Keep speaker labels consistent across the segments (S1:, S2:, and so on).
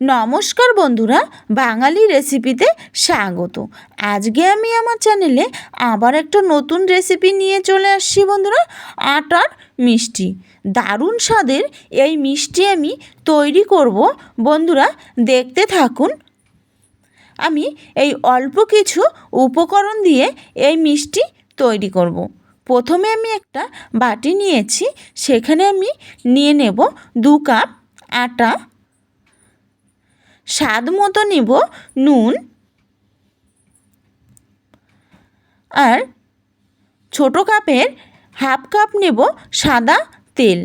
S1: নমস্কার বন্ধুরা, বাঙালি রেসিপিতে স্বাগত। আজকে আমি আমার চ্যানেলে আবার একটা নতুন রেসিপি নিয়ে চলে আসছি বন্ধুরা, আটার মিষ্টি। দারুণ স্বাদের এই মিষ্টি আমি তৈরি করব। বন্ধুরা, দেখতে থাকুন। আমি এই অল্প কিছু উপকরণ দিয়ে এই মিষ্টি তৈরি করব। প্রথমে আমি একটা বাটি নিয়েছি, সেখানে আমি নিয়ে নেব দু কাপ আটা স্বাদ মতো নেব নুন আর ছোটো কাপের হাফ কাপ নেব সাদা তেল।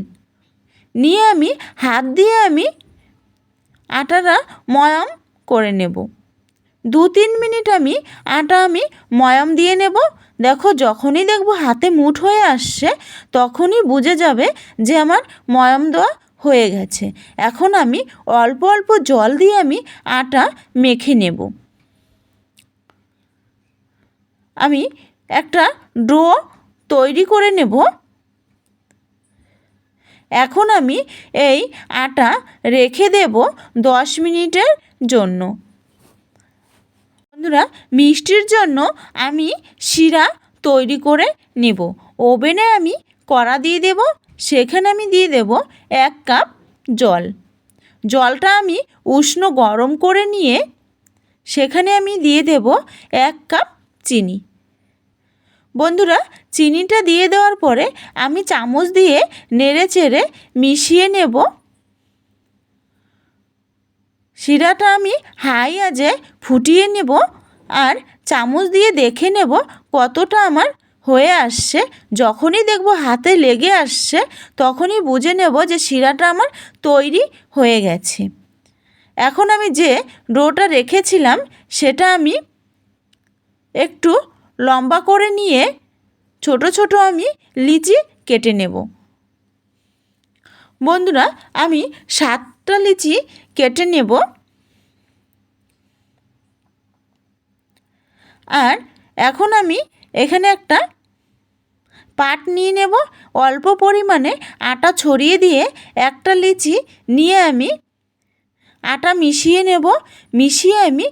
S1: নিয়ে আমি হাত দিয়ে আমি আটাটা ময়াম করে নেব। দু তিন মিনিট আমি আটা আমি ময়াম দিয়ে নেব। দেখো যখনই দেখব হাতে মুঠ হয়ে আসছে, তখনই বুঝে যাবে যে আমার ময়াম দেওয়া হয়ে গেছে। এখন আমি অল্প অল্প জল দিয়ে আমি আটা মেখে নেব। আমি একটা ডো তৈরি করে নেব। এখন আমি এই আটা রেখে দেব দশ মিনিটের জন্য। বন্ধুরা, মিষ্টির জন্য আমি শিরা তৈরি করে নেব। ওভেনে আমি কড়া দিয়ে দেব। সেখানে আমি দিয়ে দেব এক কাপ জল। জলটা আমি উষ্ণ গরম করে নিয়ে সেখানে আমি দিয়ে দেব এক কাপ চিনি। বন্ধুরা, চিনিটা দিয়ে দেওয়ার পরে আমি চামচ দিয়ে নেড়ে চেড়ে মিশিয়ে নেব। শিরাটা আমি হাই আজে ফুটিয়ে নেব আর চামচ দিয়ে দেখে নেব কতটা আমার হয়ে আসছে, যখনই দেখব হাতে লেগে আসছে, তখনই বুঝে নেব যে শিরাটা আমার তৈরি হয়ে গেছে। এখন আমি যে ডোটা রেখেছিলাম, সেটা আমি একটু লম্বা করে নিয়ে ছোট ছোট আমি লিচি কেটে নেব। বন্ধুরা, আমি সাতটা লিচি কেটে নেব। আর এখন আমি এখানে একটা পাট নিয়ে নেব। অল্প পরিমাণে আটা ছড়িয়ে দিয়ে একটা লিচি নিয়ে আমি আটা মিশিয়ে নেব। মিশিয়ে আমি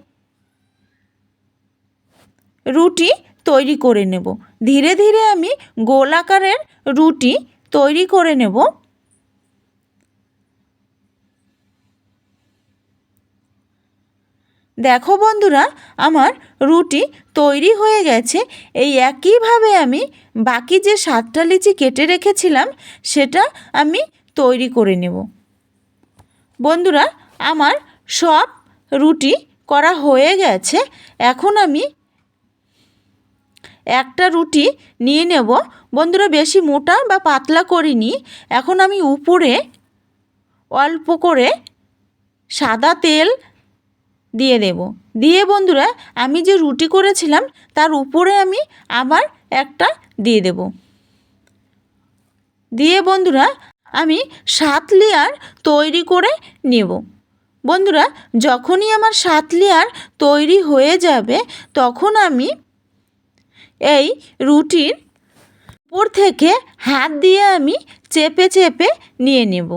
S1: রুটি তৈরি করে নেব। ধীরে ধীরে আমি গোল আকারের রুটি তৈরি করে নেব। দেখো বন্ধুরা, আমার রুটি তৈরি হয়ে গেছে। এই একইভাবে আমি বাকি যে সাতটা লিচি কেটে রেখেছিলাম, সেটা আমি তৈরি করে নেব। বন্ধুরা, আমার সব রুটি করা হয়ে গেছে। এখন আমি একটা রুটি নিয়ে নেব। বন্ধুরা, বেশি মোটা বা পাতলা করিনি। এখন আমি উপরে অল্প করে সাদা তেল দিয়ে দেব। দিয়ে বন্ধুরা, আমি যে রুটি করেছিলাম, তার উপরে আমি আবার একটা দিয়ে দেব। দিয়ে বন্ধুরা, আমি সাত লেয়ার তৈরি করে নেব। বন্ধুরা, যখনই আমার সাত লেয়ার তৈরি হয়ে যাবে, তখন আমি এই রুটির উপর থেকে হাত দিয়ে আমি চেপে চেপে নিয়ে নেব।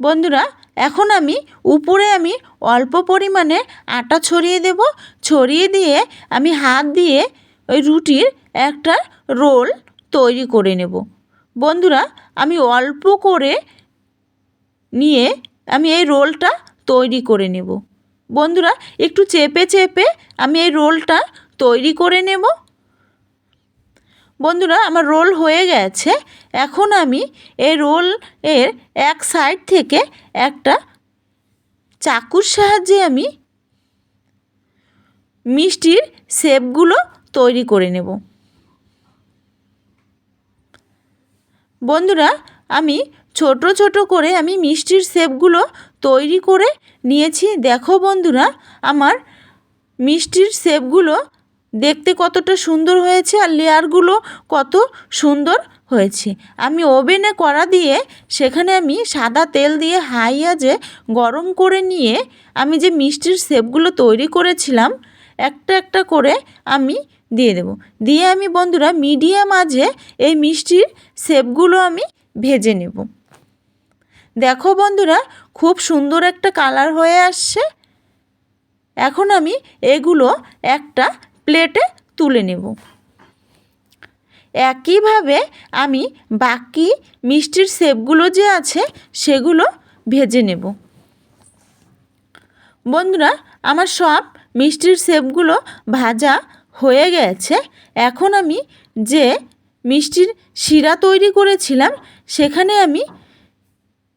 S1: বন্ধুরা এখন আমি উপরে আমি অল্প পরিমাণে আটা ছড়িয়ে দেব। ছড়িয়ে দিয়ে আমি হাত দিয়ে ওই রুটির একটা রোল তৈরি করে নেব। বন্ধুরা, আমি অল্প করে নিয়ে আমি এই রোলটা তৈরি করে নেব। বন্ধুরা, একটু চেপে চেপে আমি এই রোলটা তৈরি করে নেব। বন্ধুরা, আমার রোল হয়ে গেছে। এখন আমি এই রোল এর এক সাইড থেকে একটা চাকুর সাহায্যে আমি মিষ্টির শেপগুলো তৈরি করে নেব। বন্ধুরা, আমি ছোট ছোট করে আমি মিষ্টির শেপগুলো তৈরি করে নিয়েছি। দেখো বন্ধুরা, আমার মিষ্টির শেপগুলো দেখতে কতটা সুন্দর হয়েছে আর লেয়ারগুলো কত সুন্দর হয়েছে। আমি ওভেনে কড়া দিয়ে সেখানে আমি সাদা তেল দিয়ে হাই আজে গরম করে নিয়ে আমি যে মিষ্টির শেপগুলো তৈরি করেছিলাম, একটা একটা করে আমি দিয়ে দেব। দিয়ে আমি বন্ধুরা মিডিয়াম আজে এই মিষ্টির শেপগুলো আমি ভেজে নেব। দেখো বন্ধুরা, খুব সুন্দর একটা কালার হয়ে আসছে। এখন আমি এগুলো একটা প্লেটে তুলে নেব। একইভাবে আমি বাকি মিষ্টির শেপগুলো যে আছে সেগুলো ভেজে নেব। বন্ধুরা, আমার সব মিষ্টির শেপগুলো ভাজা হয়ে গেছে। এখন আমি যে মিষ্টির শিরা তৈরি করেছিলাম, সেখানে আমি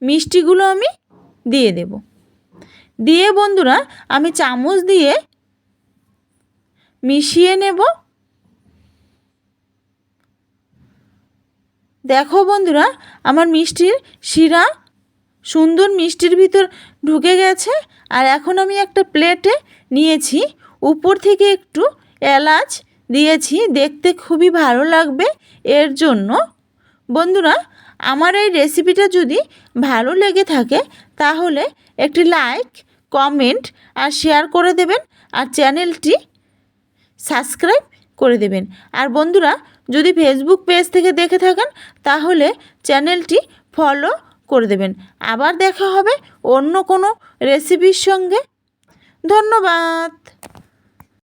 S1: মিষ্টিগুলো আমি দিয়ে দেব। দিয়ে বন্ধুরা, আমি চামচ দিয়ে মিশিয়ে নেব। দেখো বন্ধুরা, আমার মিষ্টির শিরা, সুন্দর মিষ্টির ভিতর ঢুকে গেছে। আর এখন আমি একটা প্লেটে নিয়েছি, উপর থেকে একটু এলাচ দিয়েছি, দেখতে খুবই ভালো লাগবে এর জন্য। বন্ধুরা, আমার এই রেসিপিটা যদি ভালো লেগে থাকে, তাহলে একটি লাইক, কমেন্ট আর শেয়ার করে দেবেন। আর চ্যানেলটি সাবস্ক্রাইব করে দেবেন। আর বন্ধুরা, যদি ফেসবুক পেজ থেকে দেখে থাকেন, তাহলে চ্যানেলটি ফলো করে দেবেন। আবার দেখা হবে অন্য কোনো রেসিপির সঙ্গে। ধন্যবাদ।